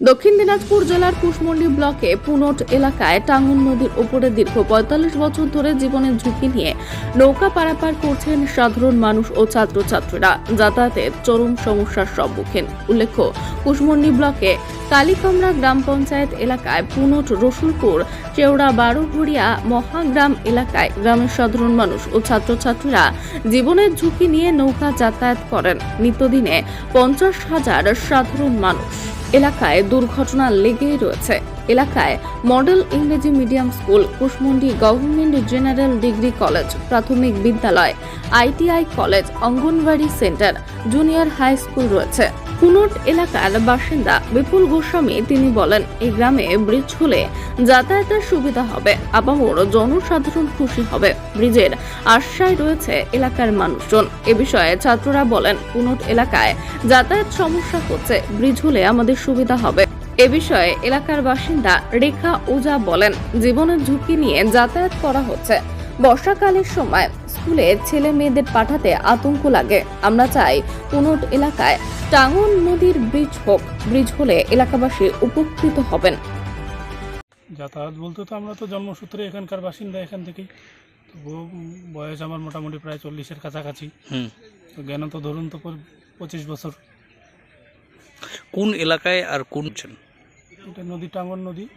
দক্ষিণ দিনাজপুর জেলার কুশমন্ডি ব্লকে পুনট এলাকায় টাঙ্গন নদীর উপরে দীর্ঘ পঁয়তাল্লিশ বছর ধরে জীবনের ঝুঁকি নিয়ে নৌকা পারাপার করছেন সাধারণ মানুষ ও ছাত্রছাত্রীরা। যাতায়াতের চরম সমস্যার সম্মুখীন। উল্লেখ্য, কুশমন্ডি ব্লকে কালীকামরা গ্রাম পঞ্চায়েত এলাকায় পুনট, রসুলপুর, চেওড়া বারোঘড়িয়া মহাগ্রাম এলাকায় গ্রামের সাধারণ মানুষ ও ছাত্রছাত্রীরা জীবনের ঝুঁকি নিয়ে নৌকা যাতায়াত করেন। নিত্যদিনে পঞ্চাশ হাজার সাধারণ মানুষ। এলাকায় দুর্ঘটনা লেগেই রয়েছে। এলাকায় মডেল ইংরেজি medium school, Kushmandi government general degree college, প্রাথমিক বিদ্যালয়, ITI college, anganwadi centre, junior high school রয়েছে। কুনট এলাকার বাসিন্দা বিপুল গোস্বামী তিনি বলেন, এই গ্রামে ব্রিজ হলে যাতায়াতের সুবিধা হবে, আবহাওয়ার জনসাধারণ খুশি হবে। ব্রিজের আশ্রয় রয়েছে এলাকার মানুষজন। এ বিষয়ে ছাত্ররা বলেন, কুনট এলাকায় যাতায়াত সমস্যা হচ্ছে, ব্রিজ হলে আমাদের সুবিধা হবে। এ বিষয়ে এলাকার বাসিন্দা রেখা ওজা বলেন, জীবনের ঝুঁকি নিয়ে যাতায়াত করা হচ্ছে। বর্ষাকালের সময় স্কুলে ছেলে মেয়েদের পাঠাতে আতঙ্ক লাগে। আমরা চাই কুনট এলাকায় টাঙ্গন নদীর ব্রিজ হোক ব্রিজ হলে এলাকাবাসী উপকৃত হবেন। যাতায়াত বলতে তো আমরা তো জন্মসূত্রে এখানকার বাসিন্দা এখান থেকেই। তবুও বয়স আমার মোটামুটি প্রায় চল্লিশের কাছাকাছি। তো জ্ঞান তো ধরুন তো পর- পঁচিশ বছর। কোন এলাকায় আর কোন? এটা নদী টাঙ্গন নদী।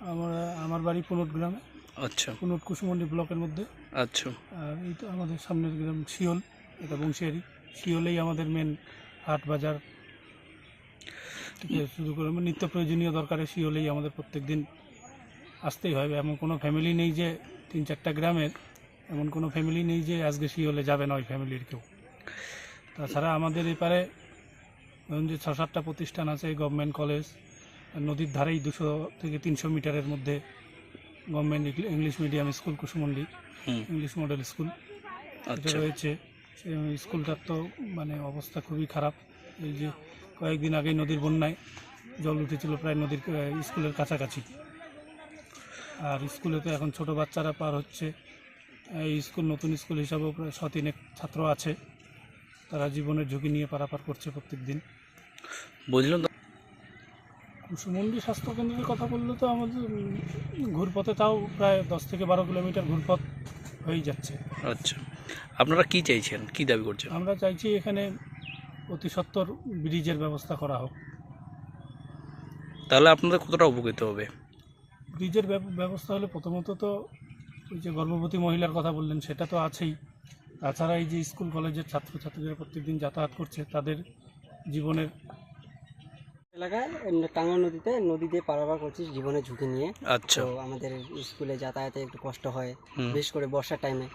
আমার আমার বাড়ি পুনট গ্রামে। আচ্ছা। পুনট কুসুমন্ডি ব্লকের মধ্যে। আচ্ছা। আর এই তো আমাদের সামনের গ্রাম শিওল এটা বংশিয়ারি। শিওলেই আমাদের মেন হাট বাজার। থেকে শুরু করে নিত্য প্রয়োজনীয় দরকারে শিওলেই আমাদের প্রত্যেক দিন আসতেই হয়। এমন কোনো ফ্যামিলি নেই যে তিন চারটা গ্রামের এমন কোনো ফ্যামিলি নেই যে আজকে শিওলে যাবে না ওই ফ্যামিলির কেউ। তাছাড়া আমাদের এপারে ধরুন যে ছ সাতটা প্রতিষ্ঠান আছে গভর্নমেন্ট কলেজ নদীর ধারেই দুশো থেকে তিনশো মিটারের মধ্যে government English medium school Kusumandi English model school. এটা আচ্ছা। রয়েছে। স্কুলটার তো মানে অবস্থা খুবই খারাপ। এই যে কয়েকদিন আগেই নদীর বন্যায় জল উঠেছিল প্রায় নদীর স্কুলের কাছাকাছি। আর স্কুলে তো এখন ছোট বাচ্চারা পার হচ্ছে। এই স্কুল নতুন স্কুল হিসাবেও প্রায় শতিনেক ছাত্র আছে। তারা জীবনের ঝুঁকি নিয়ে পারাপার করছে প্রত্যেক দিন বুঝলাম। কুসুমন্ডি স্বাস্থ্যকেন্দ্রের কথা বললে তো আমাদের ঘুরপথে তাও প্রায় দশ থেকে বারো কিলোমিটার ঘুরপথ হয়েই যাচ্ছে। আচ্ছা। আপনারা কি চাইছেন? কি দাবি করছেন? আমরা চাইছি এখানে অতি সত্বর ব্রিজের ব্যবস্থা করা হোক। তাহলে আপনাদের কতটা উপকৃত হবে? ব্রিজের ব্যব- ব্যবস্থা হলে প্রথমত তো ওই যে গর্ভবতী মহিলার কথা বললেন সেটা তো আছেই। তাছাড়া এই যে স্কুল কলেজের ছাত্রছাত্রীরা প্রত্যেকদিন যাতায়াত করছে তাদের জীবনের এলাকায় টাঙ্গন নদীতে নদী দিয়ে পারাপার করছি জীবনের ঝুঁকি নিয়ে। আচ্ছা। তো আমাদের স্কুলে যাতায়াতে একটু কষ্ট হয় বিশেষ করে বর্ষার টাইমে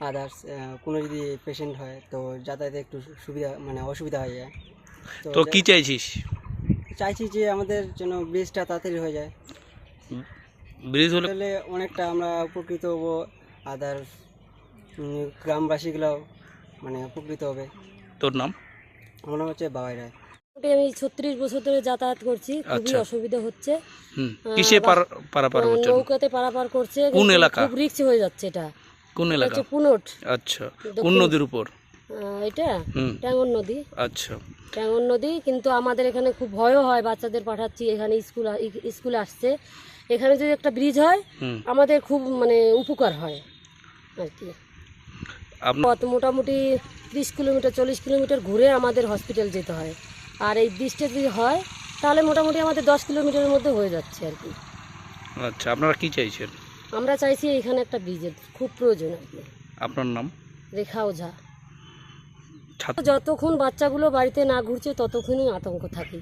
আদার্স কোনো যদি পেশেন্ট হয় তো যাতায়াতে একটু সুবিধা মানে অসুবিধা হয়ে যায়। তো কি চাইছিস? চাইছি যে আমাদের যেন ব্রিজটা তাড়াতাড়ি হয়ে যায়। ব্রিজ হলে অনেকটা আমরা উপকৃত হব আদার গ্রামবাসীগুলোও মানে উপকৃত হবে। তোর নাম? আমার নাম হচ্ছে বাবাই রায়। আমি ছত্রিশ বছর ধরে যাতায়াত করছি খুবই আচ্ছা। অসুবিধা হচ্ছে। কিসে পারাপার আহ, নৌকাতে পারাপার করছে কোন এলাকা? খুব রিক্স হয়ে যাচ্ছে এটা। কোন এলাকা? পুনট। আচ্ছা কোন নদীর উপর? এটা ট্যাঙ্গন নদী। আচ্ছা। ট্যাঙ্গন নদী কিন্তু আমাদের এখানে খুব ভয়ও হয় বাচ্চাদের পাঠাচ্ছি এখানে স্কুল স্কুলে আসছে। এখানে যদি একটা ব্রিজ হয় আমাদের খুব মানে উপকার হয় আর কি। মোটামুটি ত্রিশ কিলোমিটার চল্লিশ কিলোমিটার ঘুরে আমাদের হসপিটাল যেতে হয়। আর এই ব্রিজটা যদি হয় তাহলে মোটামুটি আমাদের দশ কিলোমিটারের মধ্যে হয়ে যাচ্ছে আর কি। আচ্ছা আপনারা কি চাইছেন? আমরা চাইছি এখানে একটা ব্রিজের খুব প্রয়োজন আপনার নাম? রেখা ওঝা। যতক্ষণ বাচ্চাগুলো বাড়িতে না ঘুরছে ততক্ষণই আতঙ্ক থাকে।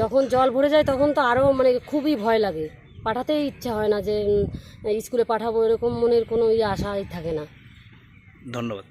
যখন জল ভরে যায় তখন তো আরও মানে খুবই ভয় লাগে। পাঠাতেই ইচ্ছা হয় না যে স্কুলে পাঠাবো এরকম মনের কোনো ইয়ে আশাই থাকে না। ধন্যবাদ।